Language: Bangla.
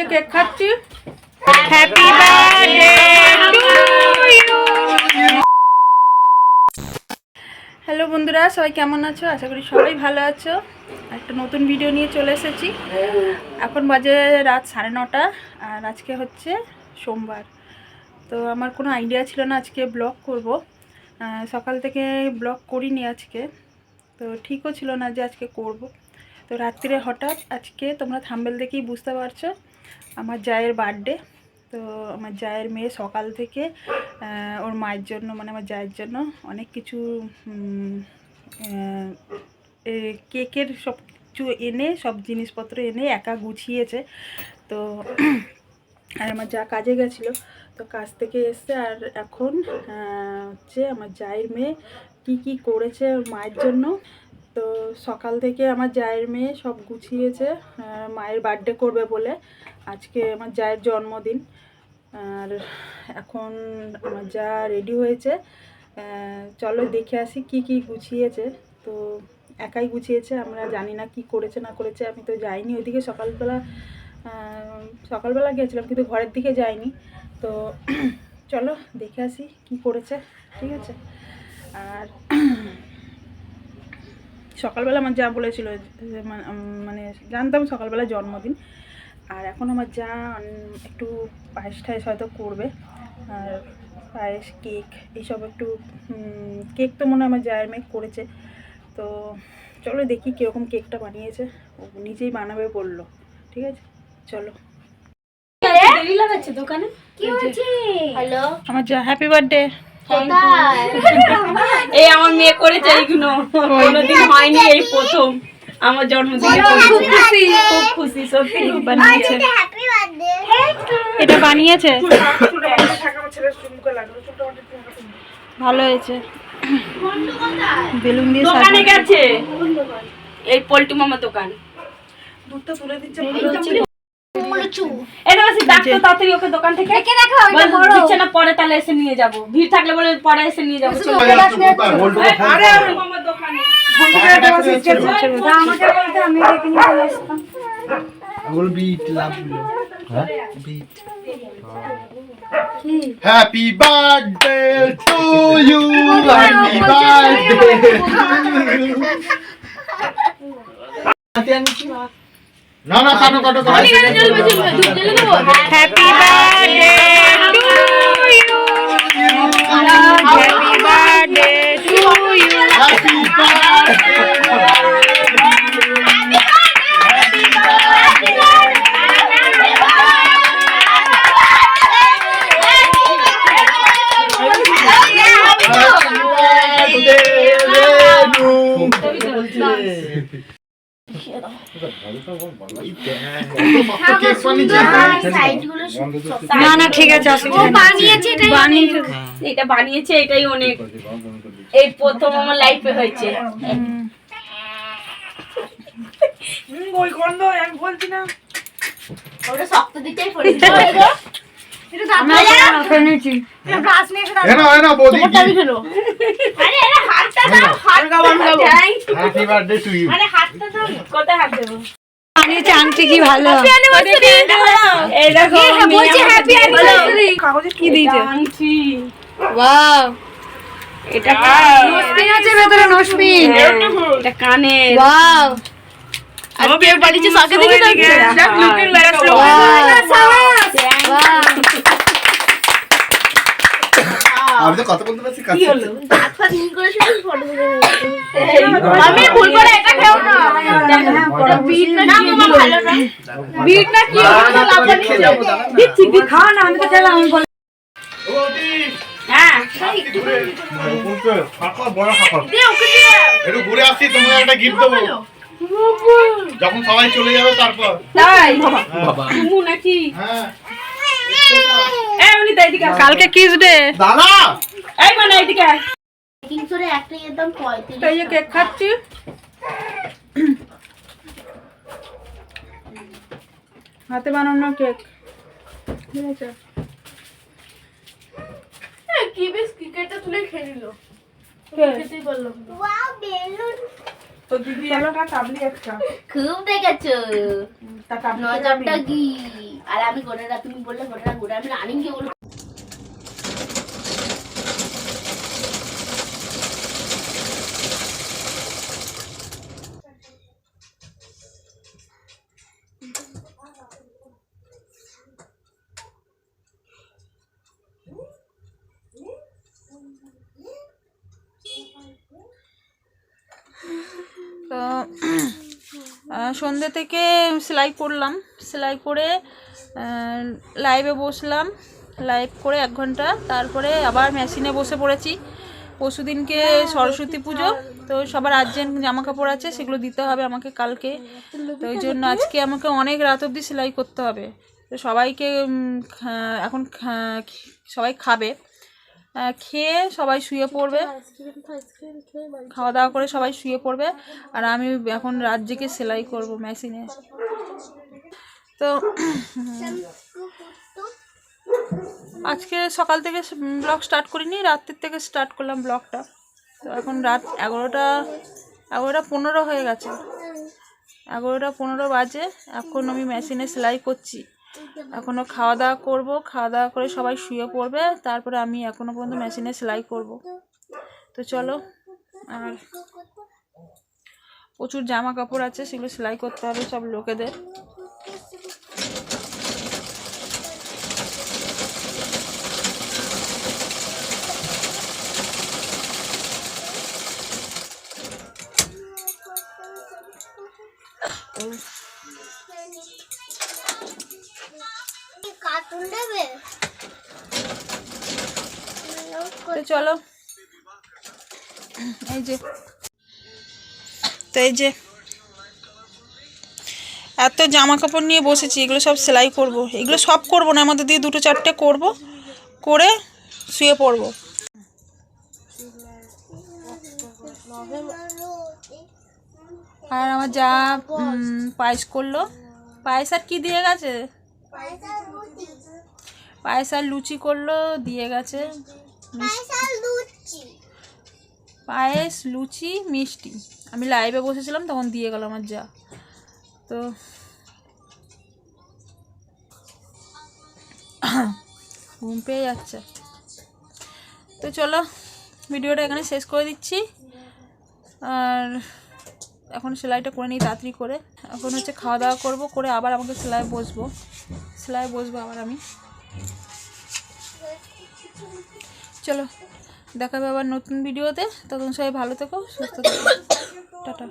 যে কেক খাচ্ছি happy birthday to you hello বন্ধুরা সবাই কেমন আছো? আশা করি সবাই ভালো আছো। একটা নতুন ভিডিও নিয়ে চলে এসেছি। এখন বাজে রাত সাড়ে নটা আর আজকে হচ্ছে সোমবার। তো আমার কোনো আইডিয়া ছিল না আজকে ব্লগ করব। সকাল থেকে ব্লগ করিনি আজকে। তো ঠিকও ছিল না যে আজকে করব। তো রাত্রিরে হঠাৎ আজকে তোমরা থাম্বেল দেখেই বুঝতে পারছ, আমার জায়ের বার্থডে। তো আমার জায়ের মেয়ে সকাল থেকে ওর মায়ের জন্য মানে আমার জায়ের জন্য অনেক কিছু কেকের সব কিছু এনে, সব জিনিসপত্র এনে একা গুছিয়েছে। তো আর আমার যা কাজে গেছিল, তো কাজ থেকে এসছে আর এখন হচ্ছে আমার জায়ের মেয়ে কি কি করেছে ওর মায়ের জন্য। তো সকাল থেকে আমার জায়ের মেয়ে সব গুছিয়েছে মায়ের বার্থডে করবে বলে। আজকে আমার জায়ের জন্মদিন। আর এখন আমার যা রেডি হয়েছে চলো দেখে আসি কি কি গুছিয়েছে। তো একাই গুছিয়েছে, আমরা জানি না কি করেছে, না করেছে, আমি তো যাইনি ওইদিকে। সকালবেলা সকালবেলা গেছিলাম, কিন্তু ঘরের দিকে যাইনি। তো চলো দেখে আসি কি করেছে, ঠিক আছে? আর সকালবেলা আমার যা বলেছিল যে মানে জানতাম সকালবেলা জন্মদিন। আর এখন আমার যা একটু পায়েস টায়েস হয়তো করবে। আর পায়েস কেক এইসব একটু কেক তো মনে হয় আমার জায়ের মেয়ে করেছে। তো চলো দেখি কীরকম কেকটা বানিয়েছে। ও নিজেই বানাবে বলল। ঠিক আছে? চলো। দোকানে? কি হয়েছে? হ্যালো? আমার যা হ্যাপি বার্থডে এই আমার মেয়ে করেছে এইগুলো। কোনোদিন হয়নি এই প্রথম। আমার জন্মদিনে করেছে। খুব খুশি সত্যি বানিয়েছে। এটা বানিয়েছে? ভালো হয়েছে। বেলুন দিয়ে দোকানে। গেছে। এই পল্টু মামা দোকান। দুধটা তুলে দিচ্ছে এটা বেশি ডাক্তার তাড়াতাড়ি ওকে দোকান থেকে। একে দেখো এটা বড় দিচ্ছে না পরে তাহলে এসে নিয়ে যাব। ভিড় থাকলে বলে পরে এসে নিয়ে যাব। আরে আমাকে বলতে আমি ডেকে নিয়ে চলে আসতাম। ওগুলো বিট লাভগুলো হ্যাঁ? Bit happy birthday to you happy birthday না না কাটো কাটো কাটো happy birthday to you happy birthday to you happy birthday না না ঠিক আছে বানিয়েছে এটাই বানিয়েছে। এটা বানিয়েছে এটাই অনেক। এই প্রথম আমার লাইফে হয়েছে। হুম। ওটা শক্ত দিকটাই পড়েছে এটা দাঁত এনো এনো বৌদি আরে আরে হাতটা দাও হাত হ্যাপি বার্থডে টু ইউ আরে হাতটা দাও কোথায় হাত দেবো। বানিয়েছে আন্টি কি ভালো? এই দেখো বলছে হ্যাপি অ্যানিভার্সারি কাগজে কি দিয়েছে? আনছি ওয়াও এটা নোসপিন আছে ভেতরে নোসপিন এটা কানে ওয়াও আর বাড়িতে সকে দেখে আমি তো কথা বলতে পারছি কাছে হাত পা দিন করে শুধু ফটো আমি ভুল করে এটা খেও না। বিট না কি ভালো না। বিট না কি দিচ্ছি দিচ্ছি খাওয়া না আমি তো গেলাম আমি বলে হ্যাঁ। একটু ঘুরে আসছি তোমাকে একটা গিফট দেবো। যখন সবাই চলে যাবে তারপর। তাই? বাবা। তুমু নাকি? হ্যাঁ। এই উনি কালকে কিস ডে দাদা! এই মানে এদিকে আয়। বেকিং একটা এর দাম পঁয়ত্রিশ এই কেক খাচ্ছি। হাতে বানানো কেক। ঠিক আছে। কি বেশ ক্রিকেটটা তুলে খেলিল। খেতেই পারলাম ওয়াও বেলুন। তো দিদি একটা কাবলি একটা। খুব দেখেছ। তা কাবলি নজরটা কি আর আমি গোড়াটা তুমি বললে গোড়াটা গোড়া আমি রানিং কে বলব তো আহ, সন্ধ্যে থেকে সেলাই করলাম। সেলাই করে লাইভে বসলাম। লাইভ করে এক ঘণ্টা। তারপরে আবার মেশিনে বসে পড়েছি। পরশু দিনকে সরস্বতী পুজো। তো সবার আর্জেন্ট জামা কাপড় আছে, সেগুলো দিতে হবে আমাকে কালকে। তো ওই জন্য আজকে আমাকে অনেক রাত অবধি সেলাই করতে হবে। তো সবাইকে এখন সবাই খাবে। খেয়ে সবাই শুয়ে পড়বে। খাওয়া দাওয়া করে সবাই শুয়ে পড়বে। আর আমি এখন রাত জেগে সেলাই করব মেশিনে। তো আজকে সকাল থেকে ব্লগ স্টার্ট করিনি রাত্রির থেকে স্টার্ট করলাম ব্লগটা। তো এখন রাত এগারোটা এগারোটা পনেরো হয়ে গেছে। এগারোটা পনেরো বাজে এখন আমি মেশিনে সেলাই করছি। এখনও খাওয়া দাওয়া করব। খাওয়া দাওয়া করে সবাই শুয়ে পড়বে। তারপরে আমি এখনও পর্যন্ত মেশিনে সেলাই করব। তো চলো, আর প্রচুর জামা কাপড় আছে, সেগুলো সেলাই করতে হবে সব লোকেদের। কার্টুন দেবে? চলো। এই যে। তো এই যে। এত জামা কাপড় নিয়ে বসেছি, এগুলো সব সেলাই করব। এগুলো সব করব না আমাদের দিয়ে দুটো চারটে করব, করে শুয়ে পড়ব। আর আমার যা পায়েস করল। পায়েস আর কি দিয়ে গেছে? পায়েস আর লুচি করল, দিয়ে গেছে পায়েস, লুচি, মিষ্টি। আমি লাইভে বসেছিলাম, তখন দিয়ে গেল আমার যা। তো ঘুম পেয়ে যাচ্ছে। তো চলো, ভিডিওটা এখানে শেষ করে দিচ্ছি। আর এখন সেলাইটা করে নিই তাড়াতাড়ি করে। এখন হচ্ছে খাওয়া দাওয়া করব, করে আবার আমাকে সেলাই বসবো। সেলাই বসবো আবার আমি। চলো, দেখাবে আবার নতুন ভিডিওতে। তখন সবাই ভালো থেকো, সুস্থ থেকো। টাটা।